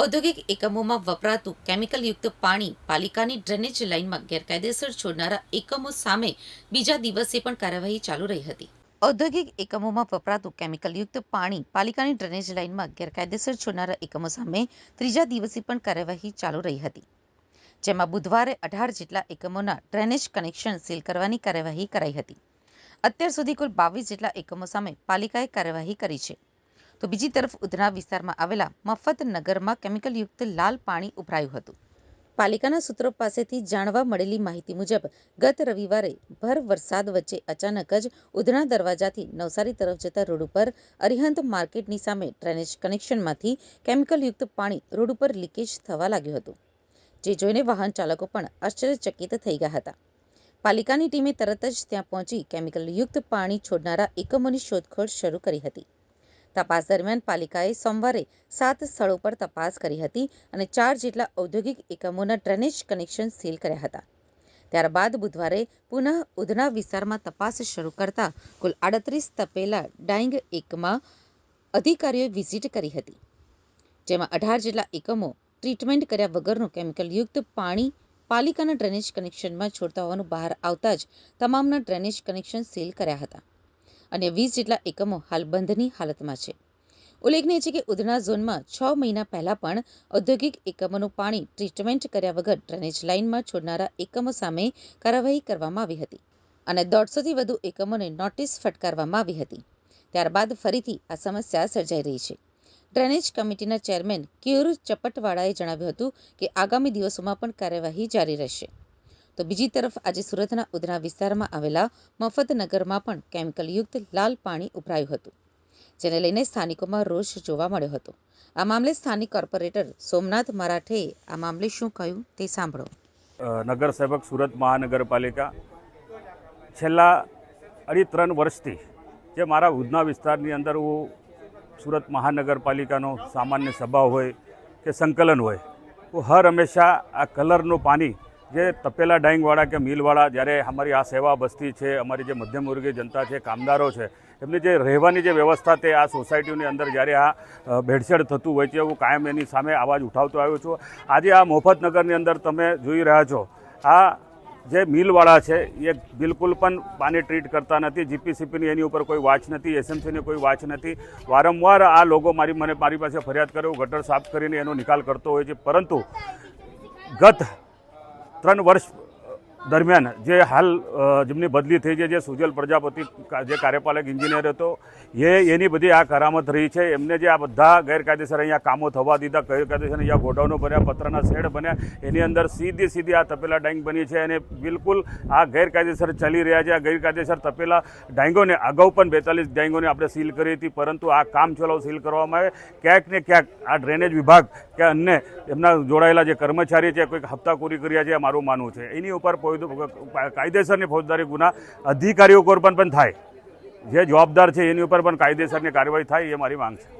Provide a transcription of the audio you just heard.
ઔદ્યોગિક એકમોમાં વપરાતું કેમિકલયુક્ત પાણી પાલિકાની ડ્રેનેજ લાઇનમાં ગેરકાયદેસર છોડનારા એકમો સામે બીજા દિવસે પણ કાર્યવાહી ચાલુ રહી હતી. ઔદ્યોગિક એકમોમાં વપરાતું કેમિકલયુક્ત પાણી પાલિકાની ડ્રેનેજ લાઇનમાં ગેરકાયદેસર છોડનારા એકમો સામે ત્રીજા દિવસે પણ કાર્યવાહી ચાલુ રહી હતી. જેમાં બુધવારે અઢાર જેટલા એકમોના ડ્રેનેજ કનેક્શન સીલ કરવાની કાર્યવાહી કરાઈ હતી. અત્યાર સુધી કુલ બાવીસ જેટલા એકમો સામે પાલિકાએ કાર્યવાહી કરી છે. તો બીજી તરફ ઉધના વિસ્તારમાં આવેલા મફત નગરમાં કેમિકલયુક્ત લાલ પાણી ઉભરાયું હતું. પાલિકાના સૂત્રો પાસેથી જાણવા મળેલી માહિતી મુજબ, ગત રવિવારે ભર વરસાદ વચ્ચે અચાનક જ ઉધના દરવાજાથી નવસારી તરફ જતા રોડ ઉપર અરિહંત માર્કેટની સામે ડ્રેનેજ કનેક્શનમાંથી કેમિકલયુક્ત પાણી રોડ ઉપર લીકેજ થવા લાગ્યું હતું, જે જોઈને વાહન ચાલકો પણ આશ્ચર્યચકિત થઈ ગયા હતા. પાલિકાની ટીમે તરત જ ત્યાં પહોંચી કેમિકલયુક્ત પાણી છોડનારા એકમોની શોધખોળ શરૂ કરી હતી. તપાસ દરમિયાન પાલિકાએ સોમવારે સાત સ્થળો પર તપાસ કરી હતી અને ચાર જેટલા ઔદ્યોગિક એકમોના ડ્રેનેજ કનેક્શન સીલ કર્યા હતા. ત્યારબાદ બુધવારે પુનઃ ઉધના વિસ્તારમાં તપાસ શરૂ કરતા કુલ આડત્રીસ તપેલા ડાઇંગ એકમાં અધિકારીઓએ વિઝિટ કરી હતી, જેમાં અઢાર જેટલા એકમો ટ્રીટમેન્ટ કર્યા વગરનું કેમિકલયુક્ત પાણી પાલિકાના ડ્રેનેજ કનેક્શનમાં છોડતા હોવાનું બહાર આવતા જ તમામના ડ્રેનેજ કનેક્શન સીલ કર્યા હતા. અને વીસ જેટલા એકમો હાલ બંધની હાલતમાં છે. ઉલ્લેખનીય છે કે ઉધના ઝોનમાં છ મહિના પહેલાં પણ ઔદ્યોગિક એકમોનું પાણી ટ્રીટમેન્ટ કર્યા વગર ડ્રેનેજ લાઇનમાં છોડનારા એકમો સામે કાર્યવાહી કરવામાં આવી હતી અને દોઢસોથી વધુ એકમોને નોટિસ ફટકારવામાં આવી હતી. ત્યારબાદ ફરીથી આ સમસ્યા સર્જાઈ રહી છે. ડ્રેનેજ કમિટીના ચેરમેન કેયુર ચપટવાળાએ જણાવ્યું હતું કે આગામી દિવસોમાં પણ કાર્યવાહી જારી રહેશે. તો બીજી તરફ આજે સુરતના ઉધના વિસ્તારમાં આવેલા મફતનગરમાં પણ કેમિકલયુક્ત લાલ પાણી ઉભરાયું હતું, જેને લઈને સ્થાનિકોમાં રોષ જોવા મળ્યો હતો. આ મામલે સ્થાનિક કોર્પોરેટર સોમનાથ મરાઠેએ આ મામલે શું કહ્યું તે સાંભળો. નગરસેવક સુરત મહાનગરપાલિકા છેલ્લા અઢી ત્રણ વર્ષથી જે મારા ઉધના વિસ્તારની અંદર હું સુરત મહાનગરપાલિકાનો સામાન્ય સભા હોય કે સંકલન હોય, હું હર હંમેશા આ કલરનું પાણી જે તપેલા ડાઈંગવાળા કે મિલવાળા, જ્યારે અમારી આ સેવા બસ્તી છે, અમારી જે મધ્યમ વર્ગીય જનતા છે, કામદારો છે, એમની જે રહેવાની જે વ્યવસ્થા તે આ સોસાયટીની અંદર જ્યારે આ ભેળસેળ થતું હોય છે હું કાયમ એની સામે અવાજ ઉઠાવતો આવ્યો છું. આજે આ મોફતનગરની અંદર તમે જોઈ રહ્યા છો, આ જે મિલવાળા છે, એ બિલકુલ પણ પાણી ટ્રીટ કરતા નથી, જીપીસીપીની એની ઉપર કોઈ વાચ નથી, એસએમસીની કોઈ વાચ નથી. વારંવાર આ લોકો મારી મને મારી પાસે ફરિયાદ કરે ગટર સાફ કરીને એનો નિકાલ કરતો હોય છે, પરંતુ ગત ત્રણ વર્ષ દરમિયાન જે હાલ જેમની બદલી થઈ છે, જે સુજલ પ્રજાપતિ જે કાર્યપાલક એન્જિનિયર હતો, એ એની બધી આ કરામત રહી છે. એમને જે આ બધા ગેરકાયદેસર અહીંયા કામો થવા દીધા, ગેરકાયદેસર અહીંયા ગોડાઉનો બન્યા, પત્રના શેડ બન્યા, એની અંદર સીધી સીધી આ તપેલા ડાઈંગ બની છે અને બિલકુલ આ ગેરકાયદેસર ચાલી રહ્યા છે. આ ગેરકાયદેસર તપેલા ડાઈંગોને અગાઉ પણ બેતાલીસ ડાઈંગોને આપણે સીલ કરી હતી, પરંતુ આ કામ ચલાવ સીલ કરવામાં આવે. ક્યાંક ને ક્યાંક આ ડ્રેનેજ વિભાગ કે અન્ય એમના જોડાયેલા જે કર્મચારી છે, કોઈક હપ્તાખોરી કર્યા છે મારું માનવું છે. એની ઉપર કોઈ કાયદેસરની ફોજદારી ગુના અધિકારીઓ પર પણ થાય. જે જવાબદાર છે એની ઉપર પણ કાયદેસરની કાર્યવાહી થાય એ મારી માંગ છે.